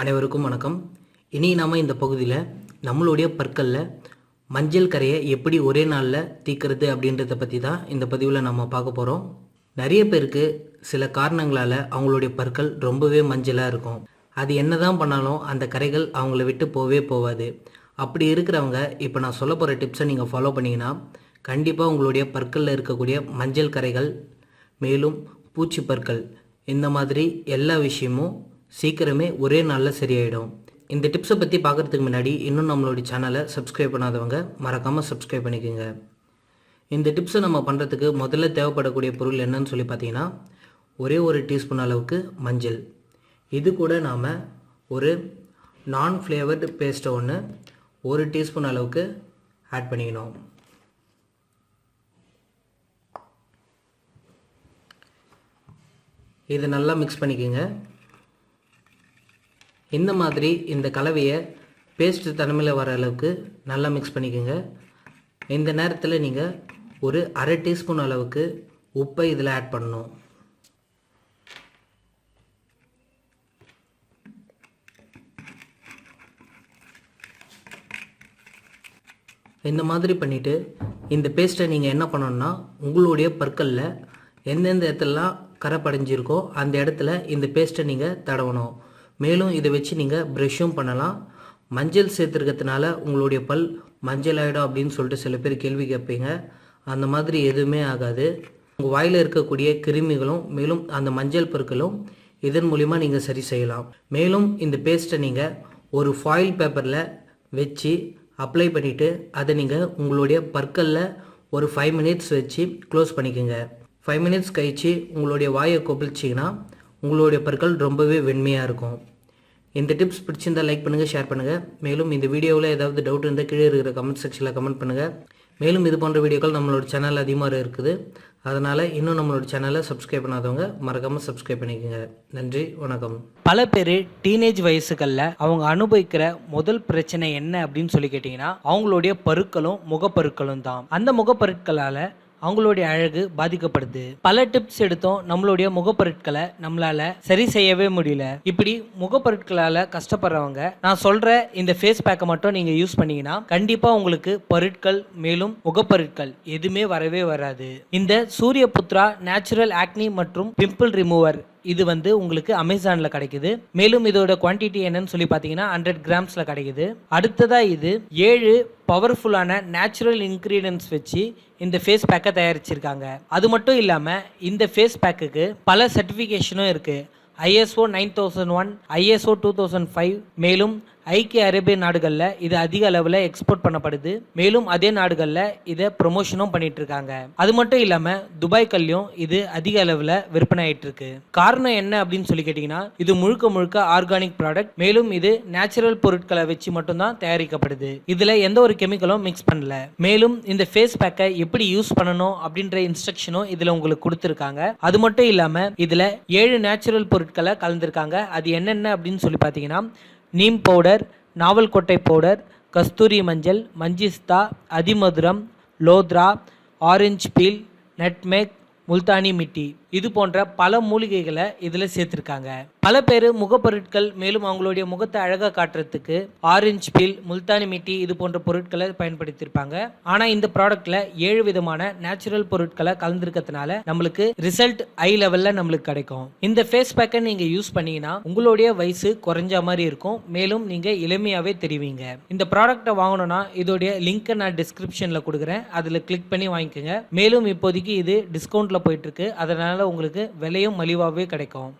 அனைவருக்கும் வணக்கம். இனி நாம் இந்த பகுதியில் நம்மளுடைய பற்களில் மஞ்சள் கரையை எப்படி ஒரே நாளில் தீக்கிறது அப்படின்றத பற்றி தான் இந்த பதிவில் நம்ம பார்க்க போகிறோம் நிறைய பேருக்கு சில காரணங்களால் அவங்களுடைய பற்கள் ரொம்பவே மஞ்சளாக இருக்கும். அது என்ன தான் பண்ணாலும் அந்த கரைகள் அவங்கள விட்டு போவே போகாது அப்படி இருக்கிறவங்க இப்போ நான் சொல்ல போகிற டிப்ஸை நீங்கள் ஃபாலோ பண்ணிங்கன்னா கண்டிப்பாக உங்களுடைய பற்களில் இருக்கக்கூடிய மஞ்சள் கரைகள் மேலும் பூச்சி பற்கள் இந்த மாதிரி எல்லா விஷயமும் சீக்கிரமே ஒரே நாளில் சரியாயிடும். இந்த டிப்ஸை பற்றி பார்க்குறதுக்கு முன்னாடி இன்னும் நம்மளுடைய சேனலை சப்ஸ்கிரைப் பண்ணாதவங்க மறக்காமல் சப்ஸ்கிரைப் பண்ணிக்கோங்க. இந்த டிப்ஸை நம்ம பண்ணுறதுக்கு முதல்ல தேவைப்படக்கூடிய பொருள் என்னன்னு சொல்லி பார்த்தீங்கன்னா ஒரே ஒரு டீஸ்பூன் அளவுக்கு மஞ்சள். இது கூட நாம் ஒரு நான் ஃப்ளேவர்டு பேஸ்ட்டை ஒன்று ஒரு டீஸ்பூன் அளவுக்கு ஆட் பண்ணிக்கணும். இது நல்லா மிக்ஸ் பண்ணிக்கோங்க. இந்த மாதிரி இந்த கலவையை பேஸ்ட் தன்மையில் வர அளவுக்கு நல்லா மிக்ஸ் பண்ணிக்கோங்க. இந்த நேரத்தில் நீங்கள் ஒரு அரை டீஸ்பூன் அளவுக்கு உப்பை இதில் ஆட் பண்ணணும். இந்த மாதிரி பண்ணிவிட்டு இந்த பேஸ்ட்டை நீங்கள் என்ன பண்ணணும்னா உங்களுடைய பற்களில் எந்தெந்த இடத்துலலாம் கரை படைஞ்சிருக்கோ அந்த இடத்துல இந்த பேஸ்ட்டை நீங்கள் தடவணும். மேலும் இதை வச்சு நீங்கள் ப்ரெஷ்ஷும் பண்ணலாம். மஞ்சள் சேர்த்துருக்கிறதுனால உங்களுடைய பல் மஞ்சள் ஆகிடும் அப்படின்னு சொல்லிட்டு சில பேர் கேள்வி கேட்பீங்க. அந்த மாதிரி எதுவுமே ஆகாது. உங்கள் வாயில் இருக்கக்கூடிய கிருமிகளும் மேலும் அந்த மஞ்சள் பொருட்களும் இதன் மூலிமா நீங்கள் சரி செய்யலாம். மேலும் இந்த பேஸ்ட்டை நீங்கள் ஒரு ஃபாயில் பேப்பரில் வச்சு அப்ளை பண்ணிவிட்டு அதை நீங்கள் உங்களுடைய பற்களில் ஒரு ஃபைவ் மினிட்ஸ் வச்சு க்ளோஸ் பண்ணிக்கோங்க. ஃபைவ் மினிட்ஸ் கழித்து உங்களுடைய வாயை கொப்பிச்சிங்கன்னா உங்களுடைய பற்கள் ரொம்பவே வெண்மையாக இருக்கும். இந்த டிப்ஸ் பிடிச்சிருந்தால் லைக் பண்ணுங்கள் ஷேர் பண்ணுங்கள் மேலும் இந்த வீடியோவில் ஏதாவது டவுட் இருந்தால் கீழே இருக்கிற கமெண்ட் செக்ஷனில் கமெண்ட் பண்ணுங்கள் மேலும் இது போன்ற வீடியோக்கள் நம்மளோட சேனல் அதிகமாக இருக்குது. அதனால் இன்னும் நம்மளோட சேனலை சப்ஸ்கிரைப் பண்ணாதவங்க மறக்காமல் சப்ஸ்கிரைப் பண்ணிக்கோங்க. நன்றி வணக்கம். பல பேர் டீனேஜ் வயசுகளில் அவங்க அனுபவிக்கிற முதல் பிரச்சனை என்ன அப்படின்னு சொல்லி கேட்டிங்கன்னா அவங்களுடைய பருக்களும் முகப்பருக்களும் தான். அந்த முகப்பருக்களால் அவங்களுடைய அழகு பாதிக்கப்படுது. பல டிப்ஸ் எடுத்தோம். நம்மளுடைய முகப்பொருட்களை நம்மளால சரி செய்யவே முடியல. இப்படி முகப்பொருட்களால கஷ்டப்படுறவங்க நான் சொல்ற இந்த ஃபேஸ் பேக்கை மட்டும் நீங்க யூஸ் பண்ணீங்கன்னா கண்டிப்பா உங்களுக்கு பொருட்கள் மேலும் முகப்பொருட்கள் எதுவுமே வரவே வராது. இந்த சூரிய புத்ரா நேச்சுரல் ஆக்னி மற்றும் பிம்பிள் ரிமூவர் இது வந்து உங்களுக்கு அமேசானில் கிடைக்குது. மேலும் இதோட குவான்டிட்டி என்னன்னு சொல்லி பார்த்தீங்கன்னா ஹண்ட்ரட் கிராம்ஸில் கிடைக்குது. அடுத்ததாக இது ஏழு பவர்ஃபுல்லான நேச்சுரல் இன்க்ரீடியன்ஸ் வச்சு இந்த ஃபேஸ் பேக்கை தயாரிச்சிருக்காங்க. அது மட்டும் இல்லாமல் இந்த ஃபேஸ் பேக்குக்கு பல சர்டிஃபிகேஷனும் இருக்குது ISO nine thousand one ISO two thousand five மேலும் ஐக்கிய அரேபிய நாடுகளில் இது அதிக அளவில் எக்ஸ்போர்ட் பண்ணப்படுது. மேலும் அதே நாடுகளில் இதை ப்ரொமோஷனும் பண்ணிட்டு இருக்காங்க அது மட்டும் இல்லாமல் துபாய் கல்யும் இது அதிக அளவில் விற்பனை ஆயிட்டு இருக்கு காரணம் என்ன அப்படின்னு சொல்லி கேட்டிங்கன்னா இது முழுக்க முழுக்க ஆர்கானிக் ப்ராடக்ட் மேலும் இது நேச்சுரல் பொருட்களை வச்சு மட்டும்தான் தயாரிக்கப்படுது. இதில் எந்த ஒரு கெமிக்கலும் மிக்ஸ் பண்ணல. மேலும் இந்த ஃபேஸ் பேக்கை எப்படி யூஸ் பண்ணணும் அப்படின்ற இன்ஸ்ட்ரக்ஷனும் இதில் உங்களுக்கு கொடுத்துருக்காங்க. அது மட்டும் இல்லாமல் இதில் ஏழு நேச்சுரல் பொருட்களை கலந்துருக்காங்க. அது என்னென்ன அப்படின்னு சொல்லி பார்த்தீங்கன்னா நீம் பவுடர் நாவல் கொட்டை பவுடர் கஸ்தூரி மஞ்சள் மஞ்சிஸ்தா அதிமதுரம் லோத்ரா orange peel nutmeg Multani mitti. இது போன்ற பல மூலிகைகளை இதில் சேர்த்துருக்காங்க. பல பேர் முகப்பொருட்கள் மேலும் அவங்களுடைய முகத்தை அழகாக காட்டுறதுக்கு ஆரஞ்சு பீல் முல்தானி மிட்டி இது போன்ற பொருட்களை பயன்படுத்தியிருப்பாங்க. ஆனால் இந்த ப்ராடக்ட்டில் ஏழு விதமான நேச்சுரல் பொருட்களை கலந்துருக்கிறதுனால நம்மளுக்கு ரிசல்ட் ஐ லெவலில் நம்மளுக்கு கிடைக்கும். இந்த ஃபேஸ் பேக்கை நீங்கள் யூஸ் பண்ணீங்கன்னா உங்களுடைய வயசு குறைஞ்ச மாதிரி இருக்கும். மேலும் நீங்கள் இளமையாகவே தெரிவிங்க. இந்த ப்ராடக்ட்டை வாங்கணும்னா இதோடைய லிங்க்கை நான் டிஸ்கிரிப்ஷனில் கொடுக்குறேன். அதில் கிளிக் பண்ணி வாங்கிக்கோங்க. மேலும் இப்போதைக்கு இது டிஸ்கவுண்ட்டில் போயிட்டுருக்கு அதனால் அதனால் உங்களுக்கு விலையும் மலிவாகவே கிடைக்கும்.